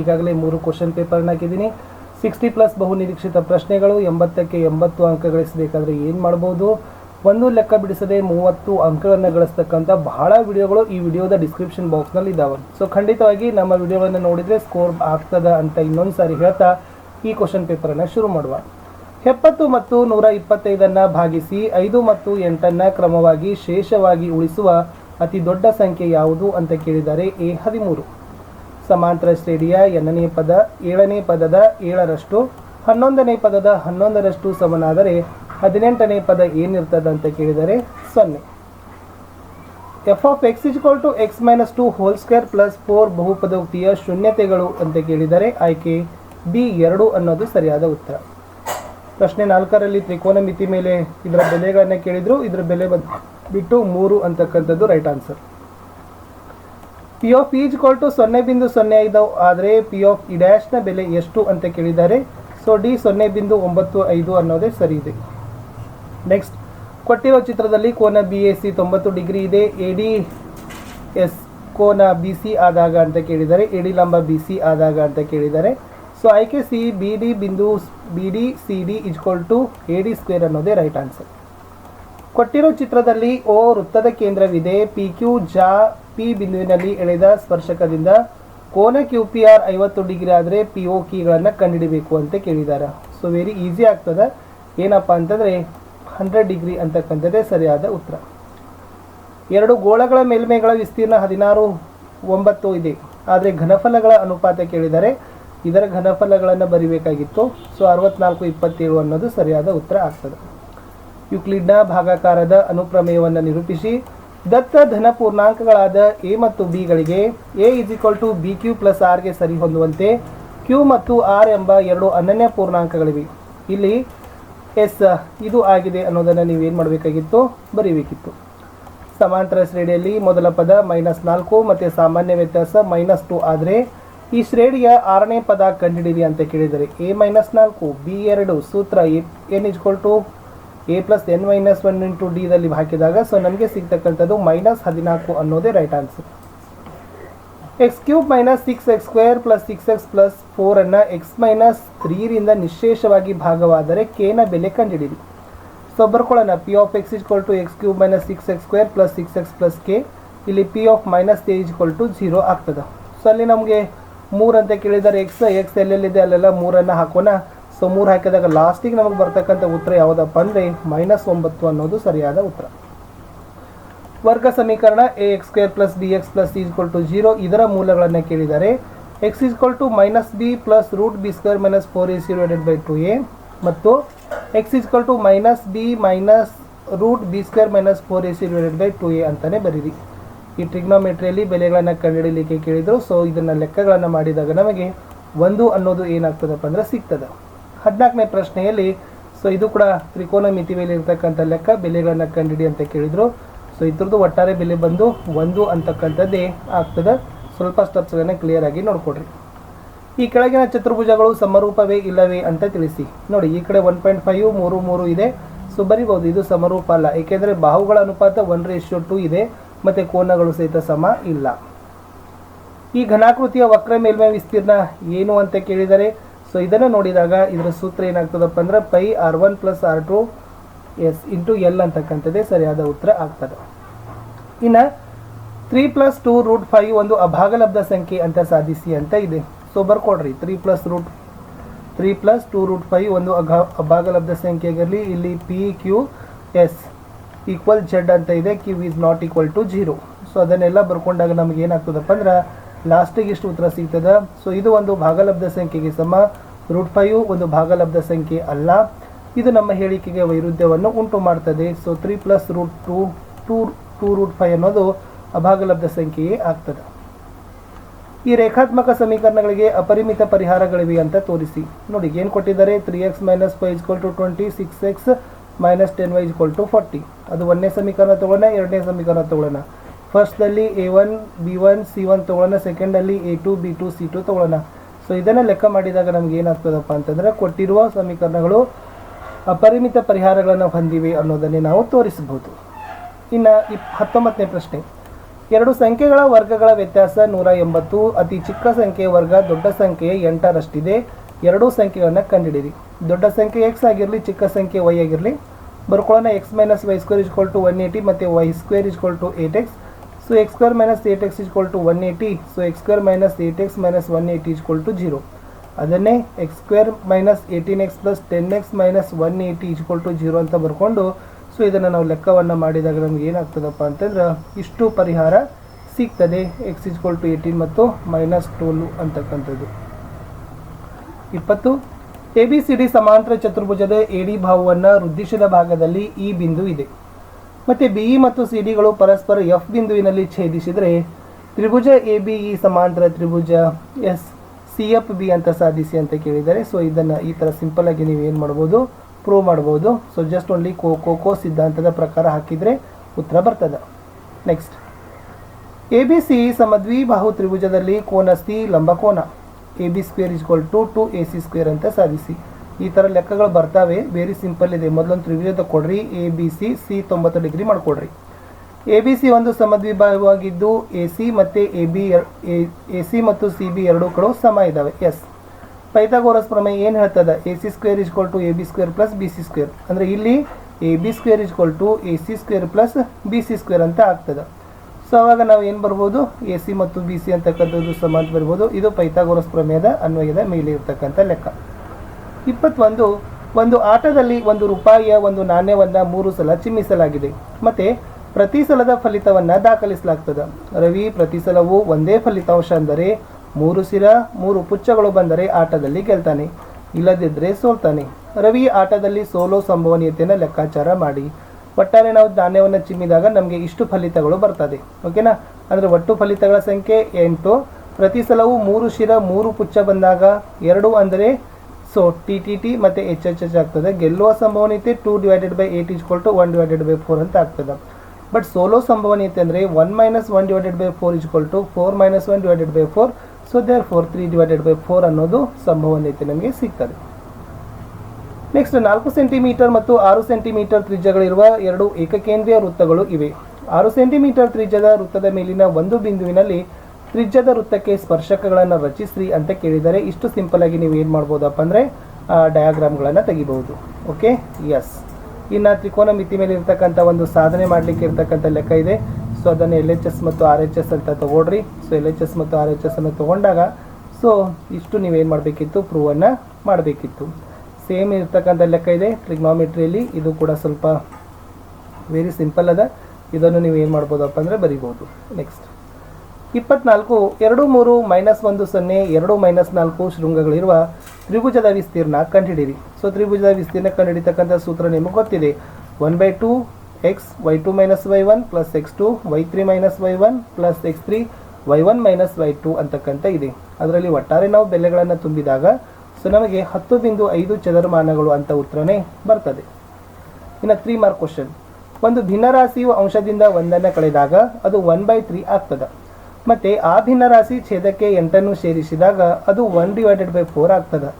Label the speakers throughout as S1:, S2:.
S1: ಈಗಾಗಲೇ ಮೂರು ಕ್ವಶನ್ ಪೇಪರ್ನ ಹಾಕಿದ್ದೀನಿ ಸಿಕ್ಸ್ಟಿ ಪ್ಲಸ್ ಬಹು ನಿರೀಕ್ಷಿತ ಪ್ರಶ್ನೆಗಳು, ಎಂಬತ್ತಕ್ಕೆ ಎಂಬತ್ತು ಅಂಕ ಗಳಿಸಬೇಕಾದ್ರೆ ಏನು ಮಾಡ್ಬೋದು? ಒಂದು ಲೆಕ್ಕ ಬಿಡಿಸದೆ ಮೂವತ್ತು ಅಂಕಗಳನ್ನು ಗಳಿಸ್ತಕ್ಕಂಥ ಬಹಳ ವಿಡಿಯೋಗಳು ಈ ವಿಡಿಯೋದ ಡಿಸ್ಕ್ರಿಪ್ಷನ್ ಬಾಕ್ಸ್ನಲ್ಲಿ ಇದ್ದಾವೆ ಸೊ ಖಂಡಿತವಾಗಿ ನಮ್ಮ ವಿಡಿಯೋವನ್ನು ನೋಡಿದರೆ ಸ್ಕೋರ್ ಆಗ್ತದ ಅಂತ ಇನ್ನೊಂದು ಸಾರಿ ಹೇಳ್ತಾ ಈ ಕ್ವಶನ್ ಪೇಪರನ್ನು ಶುರು ಮಾಡುವ. ಎಪ್ಪತ್ತು ಮತ್ತು ನೂರ ಇಪ್ಪತ್ತೈದನ್ನು ಭಾಗಿಸಿ ಐದು ಮತ್ತು ಎಂಟನ್ನು ಕ್ರಮವಾಗಿ ಶೇಷವಾಗಿ ಉಳಿಸುವ ಅತಿ ದೊಡ್ಡ ಸಂಖ್ಯೆ ಯಾವುದು ಅಂತ ಕೇಳಿದ್ದಾರೆ ಎ ಹದಿಮೂರು. ಸಮಾಂತರ ಶ್ರೇಣಿಯ ಎರಡನೇ ಪದ, ಏಳನೇ ಪದದ ಏಳರಷ್ಟು, ಹನ್ನೊಂದನೇ ಪದದ ಹನ್ನೊಂದರಷ್ಟು ಸಮನಾದರೆ ಹದಿನೆಂಟನೇ ಪದ ಏನಿರ್ತದೆ ಅಂತ ಕೇಳಿದರೆ ಸೊನ್ನೆ. F of x is equal to x minus two whole square plus four ಬಹುಪದೋಕ್ತಿಯ ಶೂನ್ಯತೆಗಳು ಅಂತ ಕೇಳಿದರೆ ಆಯ್ಕೆ ಬಿ ಎರಡು ಅನ್ನೋದು ಸರಿಯಾದ ಉತ್ತರ. ಪ್ರಶ್ನೆ ನಾಲ್ಕರಲ್ಲಿ ತ್ರಿಕೋನ ಮಿತಿ ಮೇಲೆ ಇದರ ಬೆಲೆಗಳನ್ನು ಕೇಳಿದ್ರು, ಇದರ ಬೆಲೆ ಬಂದು, ಬಿಟ್ಟು ಮೂರು ಅಂತಕ್ಕಂಥದ್ದು right answer P of is to ಸೊನ್ನೆ ಬಿಂದು ಸೊನ್ನೆ ಐದು. ಆದರೆ ಪಿ ಆಫ್ ಇ ಡ್ಯಾಶ್ನ ಬೆಲೆ ಎಷ್ಟು ಅಂತ ಕೇಳಿದ್ದಾರೆ. ಸೊ ಡಿ ಸೊನ್ನೆ ಬಿಂದು ಒಂಬತ್ತು ಐದು ಅನ್ನೋದೇ ಸರಿ ಇದೆ. ನೆಕ್ಸ್ಟ್ ಕೊಟ್ಟಿರೋ ಚಿತ್ರದಲ್ಲಿ ಕೋನ ಬಿ ಎ ಸಿ ತೊಂಬತ್ತು ಡಿಗ್ರಿ ಇದೆ. ಎ ಡಿ ಎಸ್ ಕೋನ ಬಿ ಸಿ ಆದಾಗ ಅಂತ ಕೇಳಿದ್ದಾರೆ. ಎ ಡಿ ಲಂಬ ಬಿ ಸಿ ಆದಾಗ ಅಂತ ಕೇಳಿದ್ದಾರೆ. ಸೊ ಆಯ್ಕೆ ಸಿ ಬಿ ಡಿ ಬಿಂದು B D C D is equal to A D square ಅನ್ನೋದೇ ರೈಟ್ ಆನ್ಸರ್ ಕೊಟ್ಟಿರೋ ಚಿತ್ರದಲ್ಲಿ ಓ ವೃತ್ತದ ಕೇಂದ್ರವಿದೆ. ಪಿ ಕ್ಯೂ ಜಾ ಪಿ ಬಿಂದುವಿನಲ್ಲಿ ಎಳೆದ ಸ್ಪರ್ಶಕದಿಂದ ಕೋನ ಕ್ಯೂ ಪಿ ಆರ್ ಐವತ್ತು ಡಿಗ್ರಿ ಆದರೆ ಪಿ ಒ ಕೀಗಳನ್ನು ಕಂಡುಹಿಡಿಬೇಕು ಅಂತ ಕೇಳಿದ್ದಾರೆ ಸೊ ವೆರಿ ಈಸಿ ಆಗ್ತದೆ. ಏನಪ್ಪ ಅಂತಂದರೆ ಹಂಡ್ರೆಡ್ ಡಿಗ್ರಿ ಅಂತಕ್ಕಂಥದ್ದೇ ಸರಿಯಾದ ಉತ್ತರ. ಎರಡು ಗೋಳಗಳ ಮೇಲ್ಮೈಗಳ ವಿಸ್ತೀರ್ಣ ಹದಿನಾರು, ಒಂಬತ್ತು ಇದೆ. ಆದರೆ ಘನಫಲಗಳ ಅನುಪಾತ ಕೇಳಿದರೆ ಇದರ ಘನಫಲಗಳನ್ನು ಬರಿಬೇಕಾಗಿತ್ತು. ಸೊ ಅರವತ್ನಾಲ್ಕು, ಇಪ್ಪತ್ತೇಳು ಅನ್ನೋದು ಸರಿಯಾದ ಉತ್ತರ ಆಗ್ತದೆ. ಯುಕ್ಲಿಡ್ನ ಭಾಗಾಕಾರದ ಅನುಪ್ರಮೇಯವನ್ನು ನಿರೂಪಿಸಿ ದತ್ತ ಧನ ಪೂರ್ಣಾಂಕಗಳಾದ ಎ ಮತ್ತು ಬಿಗಳಿಗೆ A is equal to B Q plus ಆರ್ಗೆ ಸರಿ ಹೊಂದುವಂತೆ ಕ್ಯೂ ಮತ್ತು ಆರ್ ಎಂಬ ಎರಡು ಅನನ್ಯ ಪೂರ್ಣಾಂಕಗಳಿವೆ. ಇಲ್ಲಿ ಎಸ್ ಇದು ಆಗಿದೆ ಅನ್ನೋದನ್ನು ನೀವೇನು ಮಾಡಬೇಕಾಗಿತ್ತು? ಬರೀಬೇಕಿತ್ತು. ಸಮಾಂತರ ಶ್ರೇಣಿಯಲ್ಲಿ ಮೊದಲ ಪದ ಮೈನಸ್ ನಾಲ್ಕು ಮತ್ತು ಸಾಮಾನ್ಯ ವ್ಯತ್ಯಾಸ ಮೈನಸ್ ಟು ಆದರೆ ಈ ಶ್ರೇಣಿಯ ಆರನೇ ಪದ ಕಂಡುಹಿಡಿಯಿರಿ ಅಂತ ಕೇಳಿದರೆ ಎ ಮೈನಸ್ ನಾಲ್ಕು ಬಿ ಎರಡು, ಸೂತ್ರ N is equal to A plus N minus one into ಡಿದಲ್ಲಿ ಹಾಕಿದಾಗ ಸೊ ನಮಗೆ ಸಿಗ್ತಕ್ಕಂಥದ್ದು ಮೈನಸ್ ಹದಿನಾಲ್ಕು ಅನ್ನೋದೇ right answer x cube minus six x square plus six x plus ಫೋರನ್ನು X minus ತ್ರೀರಿಂದ ನಿಶೇಷವಾಗಿ ಭಾಗವಾದರೆ ಕೆನ ಬೆಲೆ ಕಂಡುಹಿಡಿಯಿರಿ so ಬರ್ಕೊಳ್ಳೋಣ P of x is equal to x cube minus six x square plus six x plus K ಇಲ್ಲಿ P of minus K is equal to zero ಆಗ್ತದೆ. So ಅಲ್ಲಿ ನಮಗೆ ಮೂರಂತ ಕೇಳಿದರೆ ಎಕ್ಸ್ ಎಕ್ಸ್ ಎಲ್ಲೆಲ್ಲಿದೆ? ಅಲ್ಲೆಲ್ಲ ಮೂರನ್ನು ಹಾಕೋಣ. ಸೊ ಮೂರು ಹಾಕಿದಾಗ ಲಾಸ್ಟಿಗೆ ನಮಗೆ ಬರ್ತಕ್ಕಂಥ ಉತ್ತರ ಯಾವುದಪ್ಪ ಅಂದರೆ ಮೈನಸ್ ಒಂಬತ್ತು ಅನ್ನೋದು ಸರಿಯಾದ ಉತ್ತರ. ವರ್ಗ ಸಮೀಕರಣ A x square plus B x plus is equal to zero ಇದರ ಮೂಲಗಳನ್ನು ಕೇಳಿದ್ದಾರೆ x is equal to minus B plus root B square minus four A C divided by two A ಮತ್ತು x is equal to minus B minus root B square minus four A C divided by two A ಅಂತಲೇ ಬರೀರಿ. ಈ ಟ್ರಿಗ್ನೋಮೆಟ್ರಿಯಲ್ಲಿ ಬೆಲೆಗಳನ್ನು ಕಂಡುಹಿಡಿಯಲಿಕ್ಕೆ ಕೇಳಿದರು. So ಇದನ್ನು ಲೆಕ್ಕಗಳನ್ನು ಮಾಡಿದಾಗ ನಮಗೆ ಒಂದು ಅನ್ನೋದು ಏನಾಗ್ತದಪ್ಪ ಅಂದರೆ ಸಿಗ್ತದೆ. ಹದಿನಾಲ್ಕನೇ ಪ್ರಶ್ನೆಯಲ್ಲಿ ಸೊ ಇದು ಕೂಡ ತ್ರಿಕೋನ ಮಿತಿ ಮೇಲೆ ಇರ್ತಕ್ಕಂಥ ಲೆಕ್ಕ, ಬೆಲೆಗಳನ್ನು ಕಂಡಿಡಿ ಅಂತ ಕೇಳಿದರು. ಸೊ ಇದ್ರದ್ದು ಒಟ್ಟಾರೆ ಬೆಲೆ ಬಂದು ಒಂದು ಅಂತಕ್ಕಂಥದ್ದೇ ಆಗ್ತದೆ. ಸ್ವಲ್ಪ ಸ್ಟೆಪ್ಸ್ಗಳನ್ನು ಕ್ಲಿಯರ್ ಆಗಿ ನೋಡ್ಕೊಡ್ರಿ. ಈ ಕೆಳಗಿನ ಚತುರ್ಭುಜಗಳು ಸಮರೂಪವೇ ಇಲ್ಲವೇ ಅಂತ ತಿಳಿಸಿ. ನೋಡಿ, ಈ ಕಡೆ ಒನ್ ಪಾಯಿಂಟ್ ಫೈವ್ ಮೂರು ಮೂರು ಇದೆ. ಸೊ ಬರಿಬೋದು, ಇದು ಸಮರೂಪ ಅಲ್ಲ. ಏಕೆಂದರೆ ಬಾಹುಗಳ ಅನುಪಾತ ಒನ್ ರೇಷಿಯೋ ಟು ಇದೆ, ಮತ್ತು ಕೋನಗಳು ಸಹಿತ ಸಮ ಇಲ್ಲ. ಈ ಘನಾಕೃತಿಯ ವಕ್ರ ಮೇಲ್ಮೈ ವಿಸ್ತೀರ್ಣ ಏನು ಅಂತ ಕೇಳಿದರೆ ಸೊ ಇದನ್ನು ನೋಡಿದಾಗ ಇದರ ಸೂತ್ರ ಏನಾಗ್ತದಪ್ಪ ಅಂದ್ರೆ pi R one plus R two S into L ಅಂತಕ್ಕಂಥದ್ದೇ ಸರಿಯಾದ ಉತ್ತರ ಆಗ್ತದೆ. ಇನ್ನು three plus two root five ಒಂದು ಅಭಾಗಲಬ್ಧ ಸಂಖ್ಯೆ ಅಂತ ಸಾಧಿಸಿ ಅಂತ ಇದೆ. So ಬರ್ಕೊಡ್ರಿ. Three plus root three plus two root five ಒಂದು ಅಘ, ಅಭಾಗಲಬ್ಧ ಸಂಖ್ಯೆಗಿರಲಿ ಇಲ್ಲಿ P Q S equal Z ಅಂತ ಇದೆ Q is not equal to zero so ಅದನ್ನೆಲ್ಲ ಬರ್ಕೊಂಡಾಗ ನಮಗೆ ಏನಾಗ್ತದಪ್ಪ ಅಂದ್ರೆ ಲಾಸ್ಟಿಗೆ ಇಷ್ಟು ಉತ್ತರ ಸಿಗ್ತದೆ? ಸೊ ಇದು ಒಂದು ಭಾಗಲಬ್ಧ ಸಂಖ್ಯೆಗೆ ಸಮ. ರೂಟ್ ಫೈವ್ ಒಂದು ಭಾಗಲಬ್ಧ ಸಂಖ್ಯೆ ಅಲ್ಲ. ಇದು ನಮ್ಮ ಹೇಳಿಕೆಗೆ ವೈರುಧ್ಯವನ್ನು ಉಂಟು ಮಾಡ್ತದೆ. So three plus root two two two root five ಅನ್ನೋದು ಅಭಾಗಲಬ್ಧ ಸಂಖ್ಯೆಯೇ ಆಗ್ತದೆ. ಈ ರೇಖಾತ್ಮಕ ಸಮೀಕರಣಗಳಿಗೆ ಅಪರಿಮಿತ ಪರಿಹಾರಗಳಿವೆ ಅಂತ ತೋರಿಸಿ. ನೋಡಿ, ಏನು ಕೊಟ್ಟಿದ್ದಾರೆ? Three x minus five is equal to twenty six x minus ten y is equal to forty ಅದು ಒಂದನೇ ಸಮೀಕರಣ ತಗೊಳ್ಳೋಣ, ಎರಡನೇ ಸಮೀಕರಣ ತೊಗೊಳ್ಳೋಣ. ಫಸ್ಟ್ದಲ್ಲಿ A one B one C one ತೊಗೊಳ್ಳೋಣ. ಸೆಕೆಂಡಲ್ಲಿ A two B two C two ತೊಗೊಳ್ಳೋಣ. ಸೊ ಇದನ್ನು ಲೆಕ್ಕ ಮಾಡಿದಾಗ ನಮ್ಗೆ ಏನಾಗ್ತದಪ್ಪ ಅಂತಂದರೆ, ಕೊಟ್ಟಿರುವ ಸಮೀಕರಣಗಳು ಅಪರಿಮಿತ ಪರಿಹಾರಗಳನ್ನು ಹೊಂದಿವೆ ಅನ್ನೋದನ್ನೇ ನಾವು ತೋರಿಸಬಹುದು. ಇನ್ನು ಇಪ್ ಹತ್ತೊಂಬತ್ತನೇ ಪ್ರಶ್ನೆ. ಎರಡು ಸಂಖ್ಯೆಗಳ ವರ್ಗಗಳ ವ್ಯತ್ಯಾಸ ನೂರ ಎಂಬತ್ತು. ಅತಿ ಚಿಕ್ಕ ಸಂಖ್ಯೆಯ ವರ್ಗ ದೊಡ್ಡ ಸಂಖ್ಯೆಯ ಎಂಟರಷ್ಟಿದೆ. ಎರಡೂ ಸಂಖ್ಯೆಗಳನ್ನು ಕಂಡುಹಿಡಿಯಿರಿ ದೊಡ್ಡ ಸಂಖ್ಯೆ ಎಕ್ಸ್ ಆಗಿರಲಿ, ಚಿಕ್ಕ ಸಂಖ್ಯೆ ವೈ ಆಗಿರಲಿ, ಬರ್ಕೊಳ್ಳೋಣ. X minus y square is equal to one eighty ಮತ್ತು y square is equal to eight x square minus eight x is equal to one eighty so x square minus eight x minus one eighty is equal to zero ಅದನ್ನೇ x square minus eighteen x plus ten x minus one eighty is equal to zero ಅಂತ ಬರ್ಕೊಂಡು so ಇದನ್ನು ನಾವು ಲೆಕ್ಕವನ್ನು ಮಾಡಿದಾಗ ನಮ್ಗೆ ಏನಾಗ್ತದಪ್ಪ ಅಂತಂದ್ರೆ ಇಷ್ಟು ಪರಿಹಾರ ಸಿಗ್ತದೆ. X is equal to eighteen ಮತ್ತು ಮೈನಸ್ ಟೋಲು ಅಂತಕ್ಕಂಥದ್ದು. ಇಪ್ಪತ್ತು ಎ ಬಿ ಸಿ ಡಿ ಸಮಾಂತರ ಚತುರ್ಭುಜದ ಎಡಿ ಭಾವವನ್ನು ವೃದ್ಧಿಸಿದ ಭಾಗದಲ್ಲಿ ಈ ಬಿಂದು ಇದೆ. ಮತ್ತು ಬಿ ಇ ಮತ್ತು ಸಿ ಡಿಗಳು ಪರಸ್ಪರ ಎಫ್ ಬಿಂದುವಿನಲ್ಲಿ ಛೇದಿಸಿದರೆ ತ್ರಿಭುಜ ಎ ಬಿ ಇ ಸಮಾಂತರ ತ್ರಿಭುಜ ಎಸ್ ಸಿ ಎಫ್ ಬಿ ಅಂತ ಸಾಧಿಸಿ ಅಂತ ಕೇಳಿದ್ದಾರೆ ಸೊ ಇದನ್ನು ಈ ಥರ ಸಿಂಪಲ್ ಆಗಿ ನೀವು ಏನು ಮಾಡ್ಬೋದು? ಪ್ರೂವ್ ಮಾಡ್ಬೋದು. ಸೊ ಜಸ್ಟ್ ಓನ್ಲಿ ಕೋ ಕೋ ಕೋ ಸಿದ್ಧಾಂತದ ಪ್ರಕಾರ ಹಾಕಿದರೆ ಉತ್ತರ ಬರ್ತದೆ. ನೆಕ್ಸ್ಟ್ ಎ ಬಿ ಸಿ ಸಮದ್ವಿಬಾಹು ತ್ರಿಭುಜದಲ್ಲಿ ಕೋನ ಸಿ ಲಂಬಕೋನ A B square is equal to two A C square ಅಂತ ಸಾಧಿಸಿ. ಈ ಥರ ಲೆಕ್ಕಗಳು ಬರ್ತಾವೆ. ವೆರಿ ಸಿಂಪಲ್ ಇದೆ. ಮೊದಲೊಂದು ತ್ರಿಭುಜ ಕೊಡ್ರಿ. ಎ ಬಿ ಸಿ ಸಿ ತೊಂಬತ್ತು ಡಿಗ್ರಿ ಮಾಡಿಕೊಡ್ರಿ. ಎ ಬಿ ಸಿ ಒಂದು ಸಮದ್ವಿಭಾಗವಾಗಿದ್ದು ಎ ಸಿ ಮತ್ತು ಎ ಬಿ ಎ ಸಿ ಮತ್ತು ಸಿ ಬಿ ಎರಡೂ ಕಡೆ ಸಮ ಇದ್ದಾವೆ ಎಸ್ ಪೈಥಾಗೋರಸ್ ಪ್ರಮೇಯ ಏನು ಹೇಳ್ತದೆ? A C square is equal to A B square plus B C square ಅಂದರೆ ಇಲ್ಲಿ A B square is equal to A C square plus B C square ಅಂತ ಆಗ್ತದೆ. ಸೊ ಅವಾಗ ನಾವು ಏನು ಬರ್ಬೋದು? ಎ ಸಿ ಮತ್ತು ಬಿ ಸಿ ಅಂತಕ್ಕಂಥದ್ದು ಸಮ ಅಂತ ಬರ್ಬೋದು. ಇದು ಪೈಥಾಗೋರಸ್ ಪ್ರಮೇಯದ ಅನ್ವಯದ ಮೇಲೆ ಇರ್ತಕ್ಕಂಥ ಲೆಕ್ಕ. ಇಪ್ಪತ್ತೊಂದು, ಒಂದು ಆಟದಲ್ಲಿ ಒಂದು ರೂಪಾಯಿಯ ಒಂದು ನಾಣ್ಯವನ್ನು ಮೂರು ಸಲ ಚಿಮ್ಮಿಸಲಾಗಿದೆ. ಮತ್ತು ಪ್ರತಿ ಸಲದ ಫಲಿತವನ್ನು ದಾಖಲಿಸಲಾಗ್ತದೆ. ರವಿ ಪ್ರತಿ ಸಲವೂ ಒಂದೇ ಫಲಿತಾಂಶ ಅಂದರೆ ಮೂರು ಸಿರ, ಮೂರು ಪುಚ್ಚಗಳು ಬಂದರೆ ಆಟದಲ್ಲಿ ಗೆಲ್ತಾನೆ. ಇಲ್ಲದಿದ್ದರೆ ಸೋಲ್ತಾನೆ. ರವಿ ಆಟದಲ್ಲಿ ಸೋಲೋ ಸಂಭವನೀಯತೆಯನ್ನು ಲೆಕ್ಕಾಚಾರ ಮಾಡಿ. ಒಟ್ಟಾರೆ ನಾವು ಧಾನ್ಯವನ್ನು ಚಿಮ್ಮಿದಾಗ ನಮಗೆ ಇಷ್ಟು ಫಲಿತಗಳು ಬರ್ತದೆ. ಓಕೆನಾ? ಅಂದರೆ ಒಟ್ಟು ಫಲಿತಗಳ ಸಂಖ್ಯೆ ಎಂಟು. ಪ್ರತಿ ಸಲವೂ ಮೂರು ಶಿರ ಮೂರು ಪುಚ್ಚ ಬಂದಾಗ ಎರಡು ಅಂದರೆ ಸೊ ಟಿ ಟಿ ಟಿ ಮತ್ತು ಎಚ್ ಎಚ್ ಎಚ್ ಆಗ್ತದೆ. ಗೆಲ್ಲುವ ಸಂಭವನೀಯತೆ two divided by eight is equal to one divided by four ಅಂತ ಆಗ್ತದೆ. ಬಟ್ ಸೋಲೋ ಸಂಭವನೀಯತೆ ಅಂದರೆ one minus one divided by four is equal to four minus one divided by four so therefore three divided by four ಅನ್ನೋದು ಸಂಭವನೀಯತೆ ನಮಗೆ ಸಿಗ್ತದೆ. Next ನಾಲ್ಕು ಸೆಂಟಿಮೀಟರ್ ಮತ್ತು ಆರು ಸೆಂಟಿಮೀಟರ್ ತ್ರಿಜ್ಯಗಳಿರುವ ಎರಡು ಏಕಕೇಂದ್ರೀಯ ವೃತ್ತಗಳು ಇವೆ. ಆರು ಸೆಂಟಿಮೀಟರ್ ತ್ರಿಜ್ಯದ ವೃತ್ತದ ಮೇಲಿನ ಒಂದು ಬಿಂದುವಿನಲ್ಲಿ ತ್ರಿಜ್ಯದ ವೃತ್ತಕ್ಕೆ ಸ್ಪರ್ಶಕಗಳನ್ನು ರಚಿಸ್ರಿ ಅಂತ ಕೇಳಿದರೆ ಇಷ್ಟು ಸಿಂಪಲ್ ಆಗಿ ನೀವು ಏನು ಮಾಡ್ಬೋದಪ್ಪ ಅಂದರೆ ಡಯಾಗ್ರಾಮ್ಗಳನ್ನು ತೆಗಿಬಹುದು. ಓಕೆ ಎಸ್ ಇನ್ನು ತ್ರಿಕೋನ ಮಿತಿ ಮೇಲೆ ಇರ್ತಕ್ಕಂಥ ಒಂದು ಸಾಧನೆ ಮಾಡಲಿಕ್ಕೆ ಇರ್ತಕ್ಕಂಥ ಲೆಕ್ಕ ಇದೆ. ಸೊ ಅದನ್ನು ಎಲ್ ಎಚ್ ಎಸ್ ಮತ್ತು ಆರ್ ಎಚ್ ಎಸ್ ಅಂತ ತಗೊಳ್ರಿ. ಸೊ ಎಲ್ ಎಚ್ ಎಸ್ ಮತ್ತು ಆರ್ ಎಚ್ ಎಸ್ ಅನ್ನು ತೊಗೊಂಡಾಗ ಸೊ ಇಷ್ಟು ನೀವೇನು ಮಾಡಬೇಕಿತ್ತು? ಪ್ರೂವನ್ನು ಮಾಡಬೇಕಿತ್ತು. ಸೇಮ್ ಇರ್ತಕ್ಕಂಥ ಲೆಕ್ಕ ಇದೆ. ಟ್ರಿಗ್ನಾಮೆಟ್ರಿಯಲ್ಲಿ ಇದು ಕೂಡ ಸ್ವಲ್ಪ ವೆರಿ ಸಿಂಪಲ್ ಅದ. ಇದನ್ನು ನೀವು ಏನು ಮಾಡ್ಬೋದಪ್ಪ ಅಂದರೆ ಬರಿಬೋದು ನೆಕ್ಸ್ಟ್ ಇಪ್ಪತ್ನಾಲ್ಕು, ಎರಡು ಮೂರು, ಮೈನಸ್ ಒಂದು ಸೊನ್ನೆ, ಎರಡು ಮೈನಸ್ ನಾಲ್ಕು ಶೃಂಗಗಳಿರುವ ತ್ರಿಭುಜದ ವಿಸ್ತೀರ್ಣ ಕಂಡುಹಿಡಿಯಿರಿ. ಸೊ, ತ್ರಿಭುಜದ ವಿಸ್ತೀರ್ಣ ಕಂಡುಹಿಡಿತಕ್ಕಂಥ ಸೂತ್ರ ನಿಮಗೆ ಗೊತ್ತಿದೆ. One by two x y two minus y one plus x two y three minus y one plus x three y one minus y two ಅಂತಕ್ಕಂಥ ಇದೆ. ಅದರಲ್ಲಿ ಒಟ್ಟಾರೆ ನಾವು ಬೆಲೆಗಳನ್ನು ತುಂಬಿದಾಗ, ಸೊ, ನಮಗೆ ಹತ್ತು ಬಿಂದು ಐದು ಚದರಮಾನಗಳು ಅಂತ ಉತ್ತರನೇ ಬರ್ತದೆ. ಇನ್ನು ತ್ರೀ ಮಾರ್ಕ್ ಕ್ವಶನ್ ಒಂದು ಭಿನ್ನರಾಶಿಯು ಅಂಶದಿಂದ ಒಂದನ್ನು ಕಳೆದಾಗ ಅದು ಒನ್ ಬೈ ತ್ರೀ ಆಗ್ತದೆ. ಮತ್ತು ಆ ಭಿನ್ನರಾಶಿ ಛೇದಕ್ಕೆ ಎಂಟನ್ನು ಸೇರಿಸಿದಾಗ ಅದು ಒನ್ ಡಿವೈಡೆಡ್ ಬೈ ಫೋರ್ ಆಗ್ತದೆ.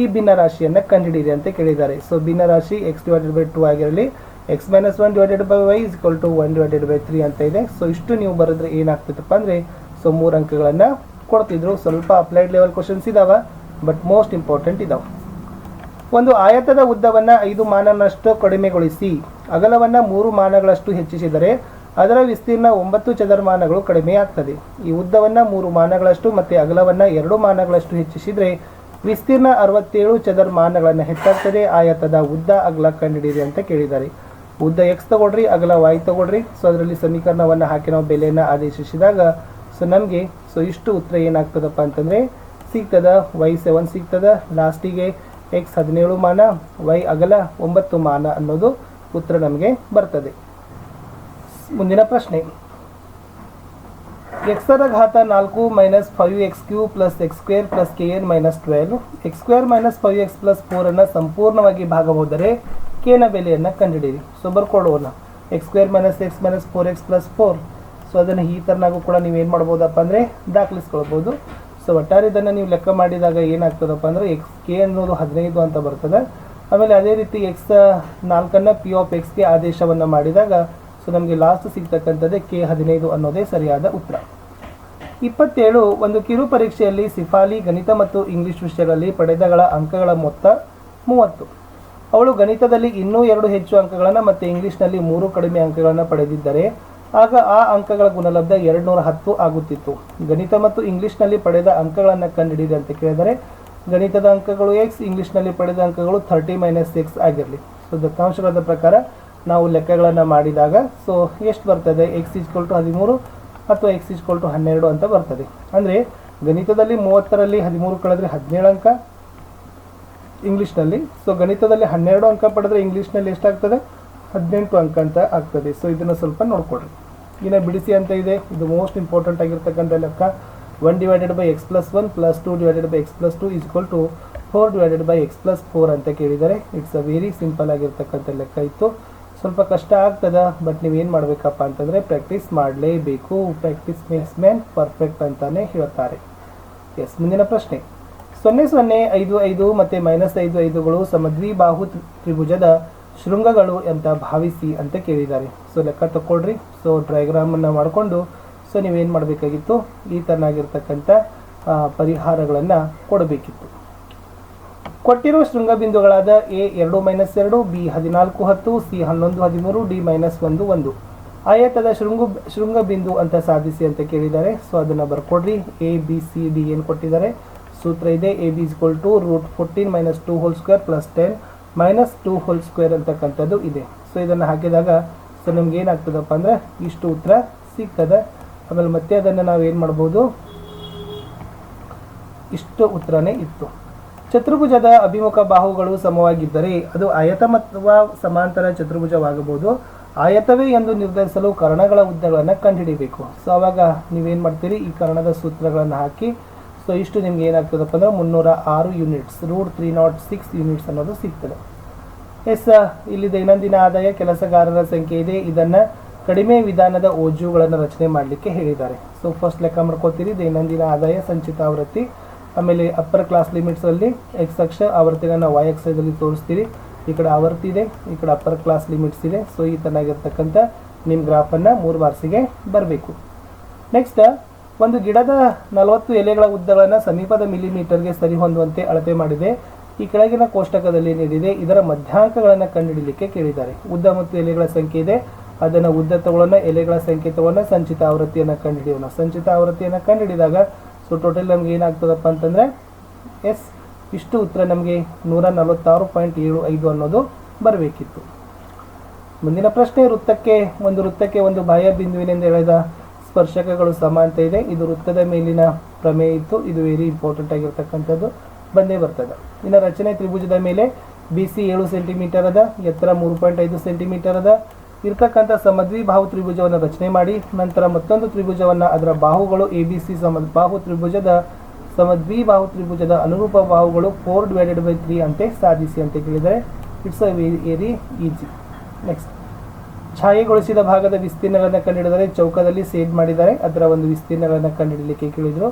S1: ಈ ಭಿನ್ನರಾಶಿಯನ್ನು ಕಂಡುಹಿಡಿಯಿರಿ ಅಂತ ಕೇಳಿದ್ದಾರೆ. ಸೊ ಭಿನ್ನರಾಶಿ ಎಕ್ಸ್ ಡಿವೈಡೆಡ್ ಬೈ ಟು ಆಗಿರಲಿ x minus one divided by y is to one divided by three ಅಂತ ಇದೆ. ಸೊ ಇಷ್ಟು ನೀವು ಬರೆದ್ರೆ ಏನಾಗ್ತದಪ್ಪ ಅಂದರೆ ಸೊ ಮೂರು ಅಂಕಗಳನ್ನು ಕೊಡ್ತಿದ್ರು. ಸ್ವಲ್ಪ ಅಪ್ಲೈಡ್ ಲೆವೆಲ್ ಕ್ವಶನ್ಸ್ ಇದಾವೆ ಬಟ್ ಮೋಸ್ಟ್ ಇಂಪಾರ್ಟೆಂಟ್ ಇದಾವೆ. ಒಂದು ಆಯತದ ಉದ್ದವನ್ನು ಐದು ಮಾನನಷ್ಟು ಕಡಿಮೆಗೊಳಿಸಿ, ಅಗಲವನ್ನು ಮೂರು ಮಾನಗಳಷ್ಟು ಹೆಚ್ಚಿಸಿದರೆ ಅದರ ವಿಸ್ತೀರ್ಣ ಒಂಬತ್ತು ಚದರಮಾನಗಳು ಕಡಿಮೆಯಾಗ್ತದೆ ಈ ಉದ್ದವನ್ನು ಮೂರು ಮಾನಗಳಷ್ಟು ಮತ್ತು ಅಗಲವನ್ನು ಎರಡು ಮಾನಗಳಷ್ಟು ಹೆಚ್ಚಿಸಿದರೆ ವಿಸ್ತೀರ್ಣ ಅರವತ್ತೇಳು ಚದರಮಾನಗಳನ್ನು ಹೆಚ್ಚಾಗ್ತದೆ. ಆಯತದ ಉದ್ದ, ಅಗಲ ಕಂಡುಹಿಡಿಯಿರಿ ಅಂತ ಕೇಳಿದ್ದಾರೆ. ಉದ್ದ ಎಕ್ಸ್ ತಗೊಳ್ರಿ, ಅಗಲ ವಾಯ್ ತಗೊಳ್ರಿ. ಸೊ ಅದರಲ್ಲಿ ಸಮೀಕರಣವನ್ನು ಹಾಕಿ ನಾವು ಬೆಲೆಯನ್ನು ಆದೇಶಿಸಿದಾಗ ಸೊ ನಮಗೆ ಸೊ ಇಷ್ಟು ಉತ್ತರ ಏನಾಗ್ತದಪ್ಪ ಅಂತಂದರೆ, ಸಿಗ್ತದ ವೈ ಸೆವೆನ್ ಸಿಗ್ತದ. ಲಾಸ್ಟಿಗೆ ಎಕ್ಸ್ ಹದಿನೇಳು ಮಾನ ವೈ ಅಗಲ ಒಂಬತ್ತು ಮಾನ ಅನ್ನೋದು ಉತ್ತರ ನಮಗೆ ಬರ್ತದೆ. ಮುಂದಿನ ಪ್ರಶ್ನೆ. ಎಕ್ಸರ ಘಾತ ನಾಲ್ಕು minus five x cube plus x square plus K N minus twelve x square minus five x plus ಫೋರನ್ನು ಸಂಪೂರ್ಣವಾಗಿ ಭಾಗಬಹುದರೆ ಕೆನ ಬೆಲೆಯನ್ನು ಕಂಡುಹಿಡಿಯಿರಿ. So ಬರ್ಕೊಡೋಣ x square minus x minus four x plus four so ಅದನ್ನು ಈ ಥರನಾಗೂ ಕೂಡ ನೀವು ಏನು ಮಾಡ್ಬೋದಪ್ಪ ಅಂದರೆ ದಾಖಲಿಸ್ಕೊಳ್ಬೋದು. ಸೊ ಒಟ್ಟಾರೆ ಇದನ್ನು ನೀವು ಲೆಕ್ಕ ಮಾಡಿದಾಗ ಏನಾಗ್ತದಪ್ಪ ಅಂದರೆ ಎಕ್ಸ್ ಕೆ ಅನ್ನೋದು ಹದಿನೈದು ಅಂತ ಬರ್ತದೆ. ಆಮೇಲೆ ಅದೇ ರೀತಿ ಎಕ್ಸ್ ನಾಲ್ಕನ್ನು ಪಿ ಆಫ್ ಎಕ್ಸ್ಗೆ ಆದೇಶವನ್ನು ಮಾಡಿದಾಗ ಸೊ ನಮಗೆ ಲಾಸ್ಟ್ ಸಿಗ್ತಕ್ಕಂಥದ್ದೇ ಕೆ ಹದಿನೈದು ಅನ್ನೋದೇ ಸರಿಯಾದ ಉತ್ತರ. ಇಪ್ಪತ್ತೇಳು, ಒಂದು ಕಿರು ಪರೀಕ್ಷೆಯಲ್ಲಿ ಸಿಫಾಲಿ, ಗಣಿತ ಮತ್ತು ಇಂಗ್ಲಿಷ್ ವಿಷಯಗಳಲ್ಲಿ ಪಡೆದಗಳ ಅಂಕಗಳ ಮೊತ್ತ ಮೂವತ್ತು. ಅವಳು ಗಣಿತದಲ್ಲಿ ಇನ್ನೂ ಎರಡು ಹೆಚ್ಚು ಅಂಕಗಳನ್ನು ಮತ್ತು ಇಂಗ್ಲಿಷ್ನಲ್ಲಿ ಮೂರು ಕಡಿಮೆ ಅಂಕಗಳನ್ನು ಪಡೆದಿದ್ದರೆ, ಆಗ ಆ ಅಂಕಗಳ ಗುಣಲಬ್ಧ ಎರಡು ನೂರ ಹತ್ತು ಆಗುತ್ತಿತ್ತು. ಗಣಿತ ಮತ್ತು ಇಂಗ್ಲಿಷ್ನಲ್ಲಿ ಪಡೆದ ಅಂಕಗಳನ್ನು ಕಂಡುಹಿಡಿಯಿರಿ ಅಂತ ಕೇಳಿದರೆ, ಗಣಿತದ ಅಂಕಗಳು ಎಕ್ಸ್ ಇಂಗ್ಲಿಷ್ನಲ್ಲಿ ಪಡೆದ ಅಂಕಗಳು ಥರ್ಟಿ ಮೈನಸ್ ಎಕ್ಸ್ ಆಗಿರಲಿ. ಸೊ ದತ್ತಾಂಶಗಳ ಪ್ರಕಾರ ನಾವು ಲೆಕ್ಕಗಳನ್ನು ಮಾಡಿದಾಗ ಸೊ ಎಷ್ಟು ಬರ್ತದೆ? ಎಕ್ಸ್ ಇಸ್ಕೊಲ್ ಟು ಹದಿಮೂರು ಅಥವಾ ಎಕ್ಸ್ ಇಸ್ಕೊಲ್ ಟು ಹನ್ನೆರಡು ಅಂತ ಬರ್ತದೆ. ಅಂದರೆ ಗಣಿತದಲ್ಲಿ ಮೂವತ್ತರಲ್ಲಿ ಹದಿಮೂರು ಕಳೆದ್ರೆ ಹದಿನೇಳು ಅಂಕ, ಇಂಗ್ಲೀಷ್ನಲ್ಲಿ. ಸೊ ಗಣಿತದಲ್ಲಿ ಹನ್ನೆರಡು ಅಂಕ ಪಡೆದ್ರೆ ಇಂಗ್ಲೀಷ್ನಲ್ಲಿ ಎಷ್ಟಾಗ್ತದೆ? ಹದಿನೆಂಟು ಅಂಕ ಅಂತ ಆಗ್ತದೆ. ಸೊ ಇದನ್ನು ಸ್ವಲ್ಪ ನೋಡ್ಕೊಡ್ರಿ ಇನ್ನು ಬಿಡಿಸಿ ಅಂತ ಇದೆ. ಇದು ಮೋಸ್ಟ್ ಇಂಪಾರ್ಟೆಂಟ್ ಆಗಿರ್ತಕ್ಕಂಥ ಲೆಕ್ಕ. One divided by x plus one plus two divided by x plus two equal to four divided by x plus four ಅಂತ ಕೇಳಿದರೆ ಇಟ್ಸ್ ಅ ವೆರಿ ಸಿಂಪಲ್ ಆಗಿರ್ತಕ್ಕಂಥ ಲೆಕ್ಕ ಇತ್ತು. ಸ್ವಲ್ಪ ಕಷ್ಟ ಆಗ್ತದ ಬಟ್ ನೀವೇನು ಮಾಡಬೇಕಪ್ಪ ಅಂತಂದರೆ ಪ್ರಾಕ್ಟೀಸ್ ಮಾಡಲೇಬೇಕು. ಪ್ರಾಕ್ಟೀಸ್ ಮೇಕ್ಸ್ ಮ್ಯಾನ್ ಪರ್ಫೆಕ್ಟ್ ಅಂತಲೇ ಹೇಳ್ತಾರೆ. ಎಸ್ ಮುಂದಿನ ಪ್ರಶ್ನೆ. ಸೊನ್ನೆ ಸೊನ್ನೆ ಐದು ಐದು ಮತ್ತು ಮೈನಸ್ ಐದು ಐದುಗಳು ಸಮದ್ವಿ ಬಾಹು ತ್ರಿಭುಜದ ಶೃಂಗಗಳು ಅಂತ ಭಾವಿಸಿ ಅಂತ ಕೇಳಿದ್ದಾರೆ. ಸೊ ಲೆಕ್ಕ ತಗೊಳ್ರಿ ಸೊ ಡಯಾಗ್ರಾಮನ್ನು ಮಾಡಿಕೊಂಡು ಸೊ ನೀವೇನು ಮಾಡಬೇಕಾಗಿತ್ತು? ಈ ಥರನಾಗಿರ್ತಕ್ಕಂಥ ಪರಿಹಾರಗಳನ್ನು ಕೊಡಬೇಕಿತ್ತು. ಕೊಟ್ಟಿರುವ ಶೃಂಗಬಿಂದುಗಳಾದ ಎ ಎರಡು ಮೈನಸ್ ಎರಡು, ಬಿ ಹದಿನಾಲ್ಕು ಹತ್ತು, ಸಿ ಹನ್ನೊಂದು ಹದಿಮೂರು, ಡಿ ಮೈನಸ್ ಒಂದು ಒಂದು. ಆಯತದ ಶೃಂಗು ಶೃಂಗಬಿಂದು ಅಂತ ಸಾಧಿಸಿ ಅಂತ ಕೇಳಿದ್ದಾರೆ. ಸೊ ಅದನ್ನು ಬರ್ಕೊಡ್ರಿ. ಎ ಬಿ ಸಿ ಡಿ ಏನು ಕೊಟ್ಟಿದ್ದಾರೆ? ಸೂತ್ರ ಇದೆ. A B is equal to root fourteen minus two whole square plus ten minus two whole square ಅಂತಕ್ಕಂಥದ್ದು ಇದೆ. ಸೊ ಇದನ್ನು ಹಾಕಿದಾಗ ಸೊ ನಮ್ಗೆ ಏನಾಗ್ತದಪ್ಪ ಅಂದರೆ ಇಷ್ಟು ಉತ್ತರ ಸಿಗ್ತದೆ. ಆಮೇಲೆ ಮತ್ತೆ ಅದನ್ನು ನಾವು ಏನು ಮಾಡ್ಬೋದು? ಇಷ್ಟು ಉತ್ತರನೇ ಇತ್ತು. ಚತುರ್ಭುಜದ ಅಭಿಮುಖ ಬಾಹುಗಳು ಸಮವಾಗಿದ್ದರೆ ಅದು ಆಯತ ಅಥವಾ ಸಮಾಂತರ ಚತುರ್ಭುಜವಾಗಬಹುದು. ಆಯತವೇ ಎಂದು ನಿರ್ಧರಿಸಲು ಕರ್ಣಗಳ ಉದ್ದಗಳನ್ನು ಕಂಡುಹಿಡಿಬೇಕು ಸೊ ಅವಾಗ ನೀವೇನು ಮಾಡ್ತೀರಿ? ಈ ಕರ್ಣದ ಸೂತ್ರಗಳನ್ನು ಹಾಕಿ ಸೊ ಇಷ್ಟು ನಿಮ್ಗೆ ಏನಾಗ್ತದಪ್ಪ ಅಂದ್ರೆ ಮುನ್ನೂರ ಆರು units root three not six units ಅನ್ನೋದು ಸಿಗ್ತದೆ. ಎಸ್ ಇಲ್ಲಿ ದೈನಂದಿನ ಆದಾಯ, ಕೆಲಸಗಾರರ ಸಂಖ್ಯೆ ಇದೆ. ಇದನ್ನು ಕಡಿಮೆ ವಿಧಾನದ ಓಜುಗಳನ್ನು ರಚನೆ ಮಾಡಲಿಕ್ಕೆ ಹೇಳಿದ್ದಾರೆ. ಸೊ ಫಸ್ಟ್ ಲೆಕ್ಕ ಮಾಡ್ಕೋತೀರಿ. ದೈನಂದಿನ ಆದಾಯ ಸಂಚಿತ ಆವೃತ್ತಿ ಆಮೇಲೆ ಅಪ್ಪರ್ ಕ್ಲಾಸ್ ಲಿಮಿಟ್ಸ್ ಅಲ್ಲಿ ಎಕ್ಸ್ ಅಕ್ಷ ಆವೃತ್ತಿಗಳನ್ನ ವೈ ಅಕ್ಷದಲ್ಲಿ ತೋರಿಸ್ತೀರಿ. ಈ ಕಡೆ ಆವರ್ತಿ ಇದೆ, ಈ ಕಡೆ ಅಪ್ಪರ್ ಕ್ಲಾಸ್ ಲಿಮಿಟ್ಸ್ ಇದೆ. ಸೊ ಈ ತನಾಗಿರ್ತಕ್ಕಂಥ ನಿಮ್ಮ ಗ್ರಾಫನ್ನು ಮೂರು ಬಾರ್ಸಿಗೆ ಬರಬೇಕು. ನೆಕ್ಸ್ಟ್ ಒಂದು ಗಿಡದ ನಲವತ್ತು ಎಲೆಗಳ ಉದ್ದಗಳನ್ನು ಸಮೀಪದ ಮಿಲಿಮೀಟರ್ಗೆ ಸರಿ ಹೊಂದುವಂತೆ ಅಳತೆ ಮಾಡಿದೆ. ಈ ಕೆಳಗಿನ ಕೋಷ್ಟಕದಲ್ಲಿ ನೀಡಿದೆ, ಇದರ ಮಧ್ಯಾಂಕಗಳನ್ನು ಕಂಡುಹಿಡಲಿಕ್ಕೆ ಕೇಳಿದ್ದಾರೆ. ಉದ್ದ ಮತ್ತು ಎಲೆಗಳ ಸಂಖ್ಯೆ ಇದೆ. ಅದನ್ನು ಉದ್ದ ತಗೊಳ್ಳೋಣ ಎಲೆಗಳ ಸಂಖ್ಯೆ ತಗೊಳ್ಳೋಣ ಸಂಚಿತ ಆವೃತ್ತಿಯನ್ನು ಕಂಡುಹಿಡಿಯೋಣ. ಸಂಚಿತ ಆವೃತ್ತಿಯನ್ನು ಕಂಡುಹಿಡಿದಾಗ ಸೊ ಟೋಟಲ್ ನಮ್ಗೆ ಏನಾಗ್ತದಪ್ಪ ಅಂತಂದರೆ ಎಸ್ ಇಷ್ಟು ಉತ್ತರ ನಮಗೆ ನೂರ ನಲವತ್ತಾರು ಪಾಯಿಂಟ್ ಏಳು ಐದು ಅನ್ನೋದು ಬರಬೇಕಿತ್ತು. ಮುಂದಿನ ಪ್ರಶ್ನೆ, ವೃತ್ತಕ್ಕೆ, ಒಂದು ವೃತ್ತಕ್ಕೆ ಒಂದು ಬಾಹ್ಯ ಬಿಂದುವಿನಿಂದ ಎಳೆದ ಸ್ಪರ್ಶಕಗಳು ಸಮಾನತೆ ಇದೆ. ಇದು ವೃತ್ತದ ಮೇಲಿನ ಪ್ರಮೇಯ ಇತ್ತು. ಇದು ವೆರಿ ಇಂಪಾರ್ಟೆಂಟ್ ಆಗಿರ್ತಕ್ಕಂಥದ್ದು. ಬಂದೇ ಬರ್ತದೆ. ಇನ್ನು ರಚನೆ ತ್ರಿಭುಜದ ಮೇಲೆ ಬಿ ಸಿ ಏಳು ಸೆಂಟಿಮೀಟರ್ ಅದ, ಎತ್ತರ ಮೂರು ಪಾಯಿಂಟ್ ಐದು ಸೆಂಟಿಮೀಟರ್ ಅದ ಇರ್ತಕ್ಕಂಥ ಸಮದ್ವಿಬಾಹು ತ್ರಿಭುಜವನ್ನು ರಚನೆ ಮಾಡಿ, ನಂತರ ಮತ್ತೊಂದು ತ್ರಿಭುಜವನ್ನು ಅದರ ಬಾಹುಗಳು ಎ ಬಿ ಸಿ ಸಮದ್ಬಾಹು ತ್ರಿಭುಜದ ಸಮದ್ವಿ ಬಾಹು ತ್ರಿಭುಜದ ಅನುರೂಪ ಬಾಹುಗಳು ಫೋರ್ ಡಿವೈಡೆಡ್ ಬೈ ತ್ರೀ ಅಂತೆ ಸಾಧಿಸಿ ಅಂತ ಕೇಳಿದರೆ it's a very easy next ಛಾಯೆಗೊಳಿಸಿದ ಭಾಗದ ವಿಸ್ತೀರ್ಣಗಳನ್ನು ಕಂಡುಹಿಡಿದರೆ ಚೌಕದಲ್ಲಿ ಸೇಡ್ ಮಾಡಿದ್ದಾರೆ ಅದರ ಒಂದು ವಿಸ್ತೀರ್ಣಗಳನ್ನು ಕಂಡುಹಿಡಲಿಕ್ಕೆ ಕೇಳಿದರು.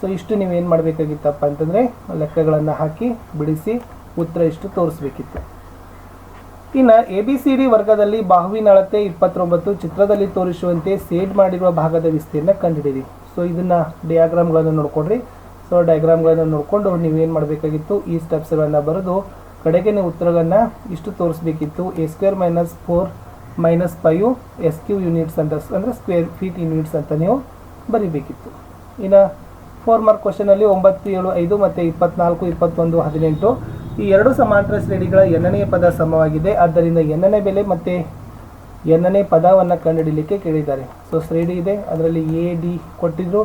S1: ಸೊ ಇಷ್ಟು ನೀವೇನು ಮಾಡಬೇಕಾಗಿತ್ತಪ್ಪ ಅಂತಂದರೆ ಲೆಕ್ಕಗಳನ್ನು ಹಾಕಿ ಬಿಡಿಸಿ ಉತ್ತರ ಇಷ್ಟು ತೋರಿಸ್ಬೇಕಿತ್ತು. ಇನ್ನು ಎ ಬಿ ಸಿ ಡಿ ವರ್ಗದಲ್ಲಿ ಬಾಹುವಿನ ಅಳತೆ ಇಪ್ಪತ್ತೊಂಬತ್ತು, ಚಿತ್ರದಲ್ಲಿ ತೋರಿಸುವಂತೆ ಸೇಡ್ ಮಾಡಿರುವ ಭಾಗದ ವಿಸ್ತೀರ್ಣ ಕಂಡುಹಿಡಿಯಿರಿ ಸೊ ಇದನ್ನು ಡಯಾಗ್ರಾಮ್ಗಳನ್ನು ನೋಡ್ಕೊಡ್ರಿ. ಸೊ ಡಯಾಗ್ರಾಮ್ಗಳನ್ನು ನೋಡಿಕೊಂಡು ನೀವೇನು ಮಾಡಬೇಕಾಗಿತ್ತು? ಈ ಸ್ಟೆಪ್ಸ್ಗಳನ್ನು ಬರೆದು ಕಡೆಗೆ ನೀವು ಉತ್ತರಗಳನ್ನು ಇಷ್ಟು ತೋರಿಸ್ಬೇಕಿತ್ತು. A square minus four minus five S Q units ಅಂತ, ಅಂದರೆ ಸ್ಕ್ವೇರ್ ಫೀಟ್ ಯೂನಿಟ್ಸ್ ಅಂತ ನೀವು ಬರಿಬೇಕಿತ್ತು. ಇನ್ನು ಫೋರ್ ಮಾರ್ಕ್ ಕ್ವಶನಲ್ಲಿ ಒಂಬತ್ತು, ಏಳು, ಐದು ಮತ್ತು ಇಪ್ಪತ್ನಾಲ್ಕು, ಇಪ್ಪತ್ತೊಂದು, ಹದಿನೆಂಟು ಈ ಎರಡು ಸಮಾಂತರ ಶ್ರೇಣಿಗಳ ಎನ್ನನೆಯ ಪದ ಸಮವಾಗಿದೆ. ಆದ್ದರಿಂದ ಎನ್ನನೇ ಬೆಲೆ ಮತ್ತು ಎನ್ನನೇ ಪದವನ್ನು ಕಂಡುಹಿಡಲಿಕ್ಕೆ ಕೇಳಿದ್ದಾರೆ. ಸೊ ಶ್ರೇಣಿ ಇದೆ. ಅದರಲ್ಲಿ ಎ ಡಿ ಕೊಟ್ಟಿದ್ರು.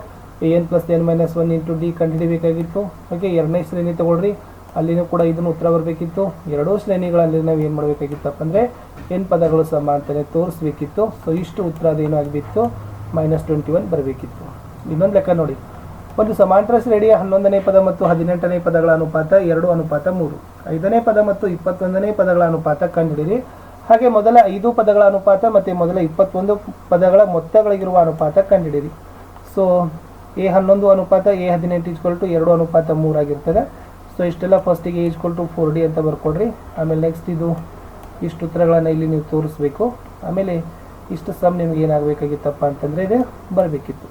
S1: A n plus n minus one into d ಕಂಡುಹಿಡಿಬೇಕಾಗಿತ್ತು. Okay ಎರಡನೇ ಶ್ರೇಣಿ ತಗೊಳ್ರಿ. ಅಲ್ಲಿನೂ ಕೂಡ ಇದನ್ನು ಉತ್ತರ ಬರಬೇಕಿತ್ತು. ಎರಡೂ ಶ್ರೇಣಿಗಳಲ್ಲಿ ನಾವು ಏನು ಮಾಡಬೇಕಾಗಿತ್ತಪ್ಪ ಅಂದರೆ ಎನ್ ಪದಗಳು ಸಮ ಅಂತಲೇ ತೋರಿಸ್ಬೇಕಿತ್ತು. ಸೊ ಇಷ್ಟು ಉತ್ತರ ಅದೇನಾಗಬೇಕಿತ್ತು ಮೈನಸ್ ಟ್ವೆಂಟಿ ಒನ್ ಬರಬೇಕಿತ್ತು. ಇನ್ನೊಂದು ಲೆಕ್ಕ ನೋಡಿ. ಒಂದು ಸಮಾಂತರ ಶ್ರೇಣಿಯ ಹನ್ನೊಂದನೇ ಪದ ಮತ್ತು ಹದಿನೆಂಟನೇ ಪದಗಳ ಅನುಪಾತ ಎರಡು, ಅನುಪಾತ ಮೂರು. ಐದನೇ ಪದ ಮತ್ತು ಇಪ್ಪತ್ತೊಂದನೇ ಪದಗಳ ಅನುಪಾತ ಕಂಡುಹಿಡಿಯಿರಿ. ಹಾಗೆ ಮೊದಲ ಐದು ಪದಗಳ ಅನುಪಾತ ಮತ್ತು ಮೊದಲ ಇಪ್ಪತ್ತೊಂದು ಪದಗಳ ಮೊತ್ತಗಳಿಗಿರುವ ಅನುಪಾತ ಕಂಡುಹಿಡಿಯಿರಿ. ಸೊ ಎ ಹನ್ನೊಂದು ಅನುಪಾತ ಎ ಹದಿನೆಂಟು ಈಜ್ಕೊಲ್ ಟು ಎರಡು, ಅನುಪಾತ ಮೂರಾಗಿರ್ತದೆ ಸೊ ಇಷ್ಟೆಲ್ಲ ಫಸ್ಟಿಗೆ ಈಜ್ಕೊಲ್ ಟು ಫೋರ್ ಡಿ ಅಂತ ಬರ್ಕೊಡ್ರಿ. ಆಮೇಲೆ ನೆಕ್ಸ್ಟ್ ಇದು ಇಷ್ಟು ಉತ್ತರಗಳನ್ನು ಇಲ್ಲಿ ನೀವು ತೋರಿಸ್ಬೇಕು. ಆಮೇಲೆ ಇಷ್ಟು ಸಮ್ ನಿಮ್ಗೆ ಏನಾಗಬೇಕಾಗಿತ್ತಪ್ಪ ಅಂತಂದರೆ ಇದು, ಬರಬೇಕಿತ್ತು.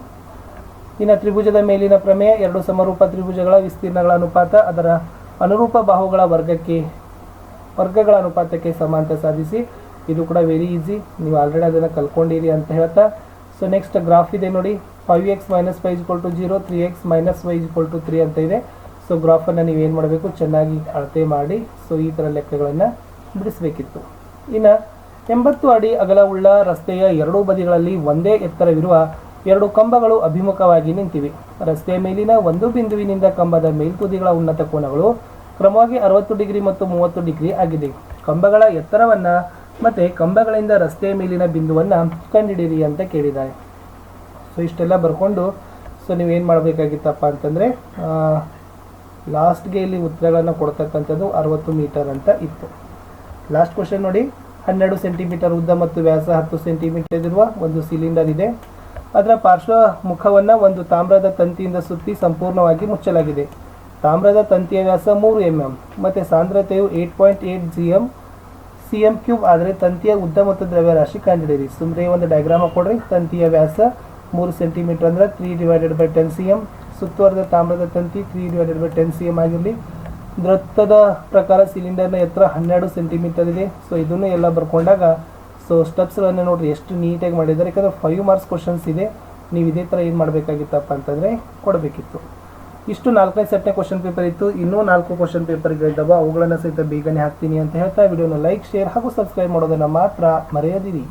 S1: ಇನ್ನು ತ್ರಿಭುಜದ ಮೇಲಿನ ಪ್ರಮೇಯ ಎರಡು ಸಮರೂಪ ತ್ರಿಭುಜಗಳ ವಿಸ್ತೀರ್ಣಗಳ ಅನುಪಾತ, ಅದರ ಅನುರೂಪ ಬಾಹುಗಳ ವರ್ಗಕ್ಕೆ, ವರ್ಗಗಳ ಅನುಪಾತಕ್ಕೆ ಸಮಾನತೆ ಸಾಧಿಸಿ. ಇದು ಕೂಡ ವೆರಿ ಈಸಿ ನೀವು ಆಲ್ರೆಡಿ ಅದನ್ನು ಕಲ್ಕೊಂಡಿರಿ ಅಂತ ಹೇಳ್ತಾ. ಸೊ ನೆಕ್ಸ್ಟ್ ಗ್ರಾಫ್ ಇದೆ ನೋಡಿ. Five x minus five is equal to zero three x minus five is equal to three ಅಂತ ಇದೆ. ಸೊ ಗ್ರಾಫನ್ನು ನೀವು ಏನು ಮಾಡಬೇಕು? ಚೆನ್ನಾಗಿ ಅಳತೆ ಮಾಡಿ. ಸೊ ಈ ಥರ ಲೆಕ್ಕಗಳನ್ನು ಬಿಡಿಸಬೇಕಿತ್ತು. ಇನ್ನು ಎಂಬತ್ತು ಅಡಿ ಅಗಲವುಳ್ಳ ರಸ್ತೆಯ ಎರಡೂ ಬದಿಗಳಲ್ಲಿ ಒಂದೇ ಎತ್ತರವಿರುವ ಎರಡು ಕಂಬಗಳು ಅಭಿಮುಖವಾಗಿ ನಿಂತಿವೆ. ರಸ್ತೆಯ ಮೇಲಿನ ಒಂದು ಬಿಂದುವಿನಿಂದ ಕಂಬದ ಮೇಲ್ತುದಿಗಳ ಉನ್ನತ ಕೋನಗಳು ಕ್ರಮವಾಗಿ ಅರವತ್ತು ಡಿಗ್ರಿ ಮತ್ತು ಮೂವತ್ತು ಡಿಗ್ರಿ ಆಗಿದೆ. ಕಂಬಗಳ ಎತ್ತರವನ್ನ ಮತ್ತೆ ಕಂಬಗಳಿಂದ ರಸ್ತೆಯ ಮೇಲಿನ ಬಿಂದುವನ್ನ ಕಂಡುಹಿಡಿಯಿರಿ ಅಂತ ಕೇಳಿದ್ದಾರೆ. ಸೊ ಇಷ್ಟೆಲ್ಲ ಬರ್ಕೊಂಡು ಸೊ ನೀವೇನು ಮಾಡಬೇಕಾಗಿತ್ತಪ್ಪ ಅಂತಂದರೆ ಲಾಸ್ಟ್ಗೆ ಇಲ್ಲಿ ಉತ್ತರಗಳನ್ನು ಕೊಡ್ತಕ್ಕಂಥದ್ದು ಅರವತ್ತು ಮೀಟರ್ ಅಂತ ಇತ್ತು. ಲಾಸ್ಟ್ ಕ್ವಶನ್ ನೋಡಿ, ಹನ್ನೆರಡು ಸೆಂಟಿಮೀಟರ್ ಉದ್ದ ಮತ್ತು ವ್ಯಾಸ ಹತ್ತು ಸೆಂಟಿಮೀಟರ್ ಇರುವ ಒಂದು ಸಿಲಿಂಡರ್ ಇದೆ. ಅದರ ಪಾರ್ಶ್ವ ಮುಖವನ್ನು ಒಂದು ತಾಮ್ರದ ತಂತಿಯಿಂದ ಸುತ್ತಿ ಸಂಪೂರ್ಣವಾಗಿ ಮುಚ್ಚಲಾಗಿದೆ. ತಾಮ್ರದ ತಂತಿಯ ವ್ಯಾಸ ಮೂರು ಎಂ ಎಂ ಮತ್ತು ಸಾಂದ್ರತೆಯು eight point eight g m c m cube. ಆದರೆ ತಂತಿಯ ಉದ್ದ ಮತ್ತು ದ್ರವ್ಯರಾಶಿ ಕಂಡುಹಿಡಿಯಿರಿ. ಸುಮ್ಮನೆ ಒಂದು ಡಯಾಗ್ರಾಮ ಕೊಡ್ರಿ ತಂತಿಯ ವ್ಯಾಸ ಮೂರು ಸೆಂಟಿಮೀಟರ್ ಅಂದರೆ three divided by ten c m ಸುತ್ತುವರೆದ ತಾಮ್ರದ ತಂತಿ three divided by ten c m ಆಗಿರಲಿ. ವೃತ್ತದ ಪ್ರಕಾರ ಸಿಲಿಂಡರ್ನ ಎತ್ತರ ಹನ್ನೆರಡು ಸೆಂಟಿಮೀಟರ್ ಇದೆ. ಸೊ ಇದನ್ನು ಎಲ್ಲ ಬರ್ಕೊಂಡಾಗ ಸೊ ಸ್ಟೆಪ್ಸ್ಗಳನ್ನು ನೋಡಿರಿ, ಎಷ್ಟು ನೀಟಾಗಿ ಮಾಡಿದ್ದಾರೆ. ಯಾಕಂದರೆ ಫೈವ್ ಮಾರ್ಕ್ಸ್ ಕ್ವಶನ್ಸ್ ಇದೆ. ನೀವು ಇದೇ ಥರ ಏನು ಮಾಡಬೇಕಾಗಿತ್ತಪ್ಪ ಅಂತಂದರೆ, ಕೊಡಬೇಕಿತ್ತು. ಇಷ್ಟು ನಾಲ್ಕನೇ ಸೆಟ್ನೇ ಕ್ವಶನ್ ಪೇಪರ್ ಇತ್ತು. ಇನ್ನೂ ನಾಲ್ಕು ಕ್ವಶನ್ ಪೇಪರ್ಗಳಿದ್ದಾವೆ ಅವುಗಳನ್ನು ಸಹಿತ ಬೇಗನೆ ಹಾಕ್ತೀನಿ ಅಂತ ಹೇಳ್ತಾ, ವಿಡಿಯೋನ ಲೈಕ್ ಶೇರ್ ಹಾಗೂ ಸಬ್ಸ್ಕ್ರೈಬ್ ಮಾಡೋದನ್ನು ಮಾತ್ರ ಮರೆಯದಿರಿ.